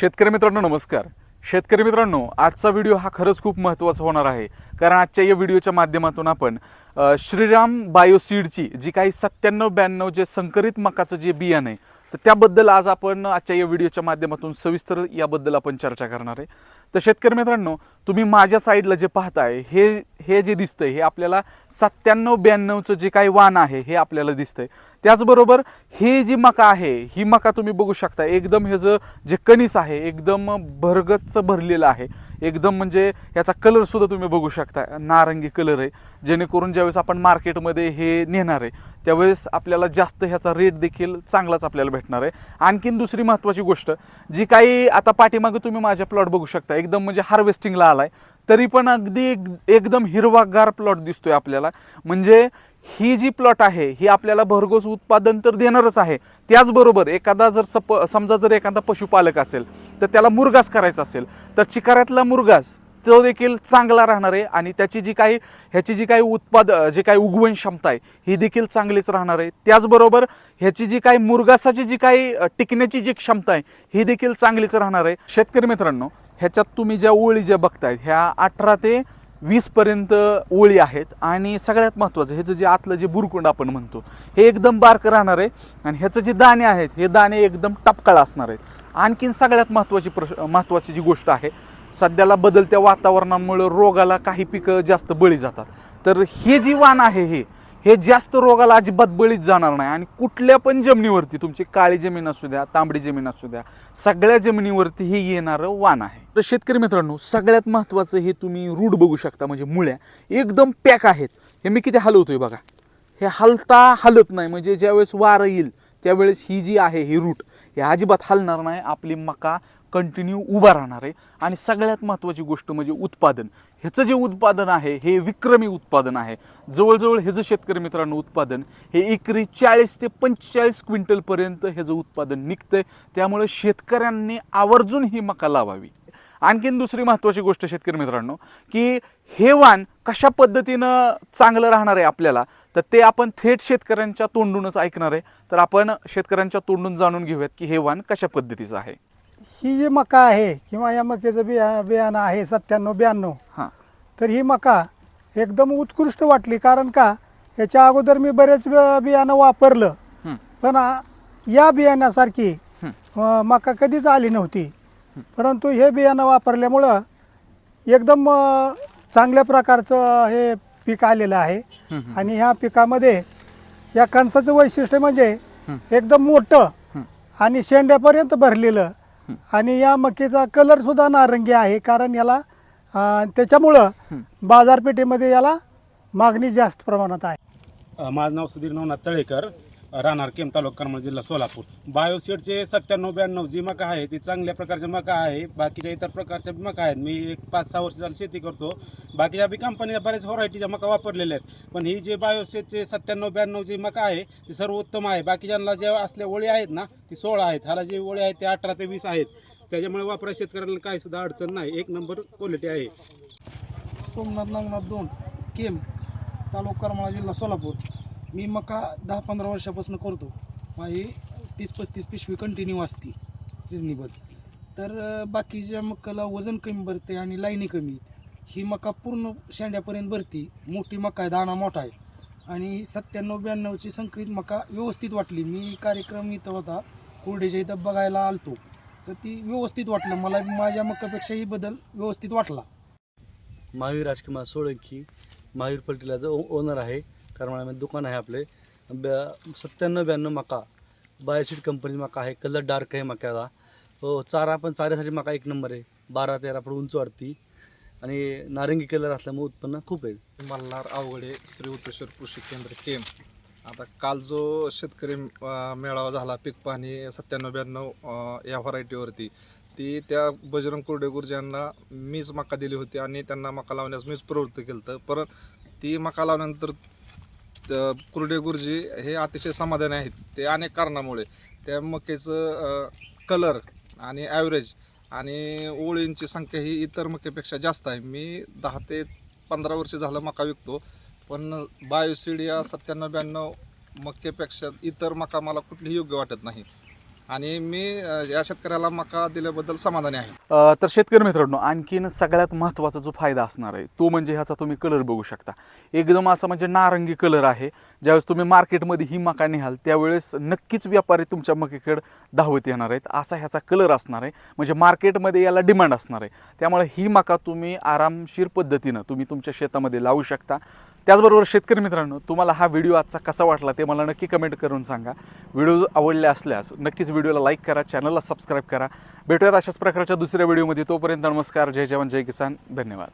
शेतकरी मित्रांनो नमस्कार. शेतकरी मित्रांनो आजचा व्हिडिओ हा खरंच खूप महत्त्वाचा होणार आहे. कारण आजच्या या व्हिडिओच्या माध्यमातून आपण श्रीराम बायोसीडची जी काही सत्त्याण्णव ब्याण्णव जे संकरित मकाचं जे बियाणं आहे तर त्याबद्दल आज आपण आजच्या या व्हिडिओच्या माध्यमातून सविस्तर याबद्दल आपण चर्चा करणार आहे. तर शेतकरी मित्रांनो तुम्ही माझ्या साईडला जे पाहताय हे हे जे दिसतंय हे आपल्याला सत्त्याण्णव ब्याण्णवचं जे काही वाण आहे हे आपल्याला दिसतंय. त्याचबरोबर हे जी मका आहे ही मका तुम्ही बघू शकता एकदम हे जे कणीस आहे एकदम भरगच्च भरलेलं आहे. एकदम म्हणजे याचा कलरसुद्धा तुम्ही बघू शकता नारंगी कलर आहे. जेणेकरून जे ज्यावेळेस आपण मार्केटमध्ये हे नेणार आहे त्यावेळेस आपल्याला जास्त ह्याचा रेट देखील चांगलाच आपल्याला भेटणार आहे. आणखीन दुसरी महत्त्वाची गोष्ट जी काही आता पाठीमागे तुम्ही माझ्या प्लॉट बघू शकता एकदम म्हणजे हार्वेस्टिंगला आलाय तरी पण अगदी एक- एकदम हिरवागार प्लॉट दिसतोय आपल्याला. म्हणजे ही जी प्लॉट आहे ही आपल्याला भरघोस उत्पादन तर देणारच आहे. त्याचबरोबर एखादा जर सप समजा जर एखादा पशुपालक असेल तर त्याला मुरगास करायचा असेल तर चिकाऱ्यातला मुरगास तो देखील चांगला राहणार आहे आणि त्याची जी काही ह्याची जी काही उत्पाद जी काही उगवण क्षमता आहे ही देखील चांगलीच राहणार आहे. त्याचबरोबर ह्याची जी काही मुरगासाची जी काही टिकण्याची जी क्षमता आहे ही देखील चांगलीच राहणार आहे. शेतकरी मित्रांनो ह्याच्यात तुम्ही ज्या ओळी ज्या बघतायत ह्या अठरा ते वीसपर्यंत ओळी आहेत आणि सगळ्यात महत्त्वाचं ह्याचं जे आतलं जे बुरकुंड आपण म्हणतो हे एकदम बारक राहणार आहे आणि ह्याचं जे दाणे आहेत हे दाणे एकदम टपकाळ असणार आहेत. आणखीन सगळ्यात महत्त्वाची प्रश महत्त्वाची जी गोष्ट आहे सध्याला बदलत्या वातावरणामुळे रोगाला काही पिकं जास्त बळी जातात. तर हे जी वाण आहे हे हे जास्त रोगाला अजिबात बळीच जाणार नाही. आणि कुठल्या पण जमिनीवरती तुमची काळी जमीन असू द्या तांबडी जमीन असू द्या सगळ्या जमिनीवरती हे येणारं वाण आहे. तर शेतकरी मित्रांनो सगळ्यात महत्त्वाचं हे तुम्ही रूट बघू शकता. म्हणजे मुळ्या एकदम पॅक आहेत. हे मी किती हलवतोय बघा. हे हलता हलत नाही. म्हणजे ज्यावेळेस वारं येईल त्यावेळेस ही जी आहे ही रूट हे अजिबात हलणार नाही. आपली मका कंटिन्यू उभा राहणार आहे. आणि सगळ्यात महत्त्वाची गोष्ट म्हणजे उत्पादन. ह्याचं जे उत्पादन आहे हे विक्रमी उत्पादन आहे. जवळजवळ ह्याचं शेतकरी मित्रांनो उत्पादन हे एकरी चाळीस ते पंचेचाळीस क्विंटलपर्यंत ह्याचं उत्पादन निघतंय त्यामुळे शेतकऱ्यांनी आवर्जून ही मका लावावी. आणखीन दुसरी महत्त्वाची गोष्ट शेतकरी मित्रांनो की हे वाण कशा पद्धतीनं चांगलं राहणार आहे आपल्याला तर ते आपण थेट शेतकऱ्यांच्या तोंडूनच ऐकणार आहे. तर आपण शेतकऱ्यांच्या तोंडून जाणून घेऊयात की हे वाण कशा पद्धतीचं आहे. ही जी मका आहे किंवा या मक्याचं बिया बियाणं आहे सत्त्याण्णव ब्याण्णव हां तर ही मका एकदम उत्कृष्ट वाटली कारण का याच्या अगोदर मी बरेच बियाणं वापरलं. पण या बियाण्यासारखी मका कधीच आली नव्हती परंतु हे बियाणं वापरल्यामुळं एकदम चांगल्या प्रकारचं हे पीक आलेलं आहे. आणि ह्या पिकामध्ये या कणसाचं वैशिष्ट्य म्हणजे. एकदम मोठं. आणि शेंड्यापर्यंत भरलेलं आणि या मक्केचा कलर सुद्धा नारंगी आहे कारण याला त्याच्यामुळं बाजारपेठेमध्ये याला मागणी जास्त प्रमाणात आहे. माझं नाव सुधीर नवनाथ तळेकर. राहणार केम तालुका करमाळ जिल्हा सोलापूर. बायोसीडचे सत्त्याण्णव ब्याण्णव जी मका आहे ती चांगल्या प्रकारच्या मका आहे बाकीच्या इतर प्रकारच्या मका आहेत. मी एक पाच सहा वर्ष झाली शेती करतो. बाकीच्या बी कंपनीच्या बऱ्याच व्हरायटीच्या मका वापरलेल्या आहेत. पण ही जे बायोसीडचे सत्त्याण्णव ब्याण्णव जी मका आहे ती सर्वोत्तम आहे. बाकीच्यांना ज्या असल्या ओळी आहेत ना ती सोळा आहेत. ह्याला जे ओळी आहेत ते अठरा ते वीस आहेत. त्याच्यामुळे वापरा शेतकऱ्याला काही सुद्धा अडचण नाही. एक नंबर क्वालिटी आहे. सोमनाथ नागनाथ दोन केम तालुका करमाळा जिल्हा सोलापूर. मी मका दहा पंधरा वर्षापासून करतो. माझी तीस पस्तीस पिशवी कंटिन्यू असते सिजनेबल तर बाकीच्या मकाला वजन कमी भरते आणि लाईनी कमी आहेत. ही मका पूर्ण शेंड्यापर्यंत भरती. मोठी मका आहे दाणा मोठा आहे. आणि सत्त्याण्णव ब्याण्णवची संकरित मका व्यवस्थित वाटली. मी कार्यक्रम इथं होता कुर्डेच्या इथं बघायला आलतो. तर ती व्यवस्थित वाटलं. मला माझ्या मकापेक्षाही बदल व्यवस्थित वाटला. महावीर राजकुमार सोळंकी महावीर फर्टिलायझर ओ ओनर आहे करमाळ्यामध्ये दुकान आहे आपले. ब्या सत्त्याण्णव ब्याण्णव मका. बायोशीट कंपनी मका आहे कलर डार्क आहे मक्याला. हो चारा पण चाऱ्यासाठी मका एक नंबर आहे. बारा तेरा फूट उंच वाढती आणि नारंगी कलर असल्यामुळे उत्पन्न खूप आहे. मल्हार अवघडे श्री उतेश्वर कृषी केंद्र केम. आता काल जो शेतकरी मेळावा झाला पीक पाणी सत्त्याण्णव ब्याण्णव या व्हरायटीवरती ती त्या बजरंग कुर्डे गुरुजींना मीच मका दिली होती आणि त्यांना मका लावण्यास मीच प्रवृत्त केलं होतं परत ती मका लावल्यानंतर कुर्डे गुरुजी हे अतिशय समाधानी आहेत. ते अनेक कारणामुळे. त्या मकेचं कलर आणि ॲव्हरेज आणि ओळींची संख्या ही इतर मकेपेक्षा जास्त आहे. मी दहा ते पंधरा वर्ष झालं मका विकतो. पण बायोसीड या सत्त्याण्णव ब्याण्णव मकेपेक्षा इतर मका मला कुठलीही योग्य वाटत नाही. आणि मी या शेतकऱ्याला मका दिल्याबद्दल समाधानी आहे. तर शेतकरी मित्रांनो आणखीन सगळ्यात महत्त्वाचा जो फायदा असणार आहे तो म्हणजे ह्याचा तुम्ही कलर बघू शकता. एकदम असा म्हणजे नारंगी कलर आहे. ज्यावेळेस तुम्ही मार्केटमध्ये ही मका निहाल त्यावेळेस नक्कीच व्यापारी तुमच्या मकेकडे धावत येणार आहेत. असा ह्याचा कलर असणार आहे. म्हणजे मार्केटमध्ये याला डिमांड असणार आहे. त्यामुळे ही मका तुम्ही आरामशीर पद्धतीनं तुम्ही तुमच्या शेतामध्ये लावू शकता. त्याचबरोबर शेतकरी मित्रांनो तुम्हाला हा व्हिडिओ आजचा कसा वाटला ते मला नक्की कमेंट करून सांगा. व्हिडिओ आवडले असल्यास नक्कीच व्हिडिओला लाईक करा चॅनलला सबस्क्राईब करा. भेटूयात अशाच प्रकारच्या दुसऱ्या व्हिडिओमध्ये. तोपर्यंत नमस्कार जय जवान जय किसान. धन्यवाद.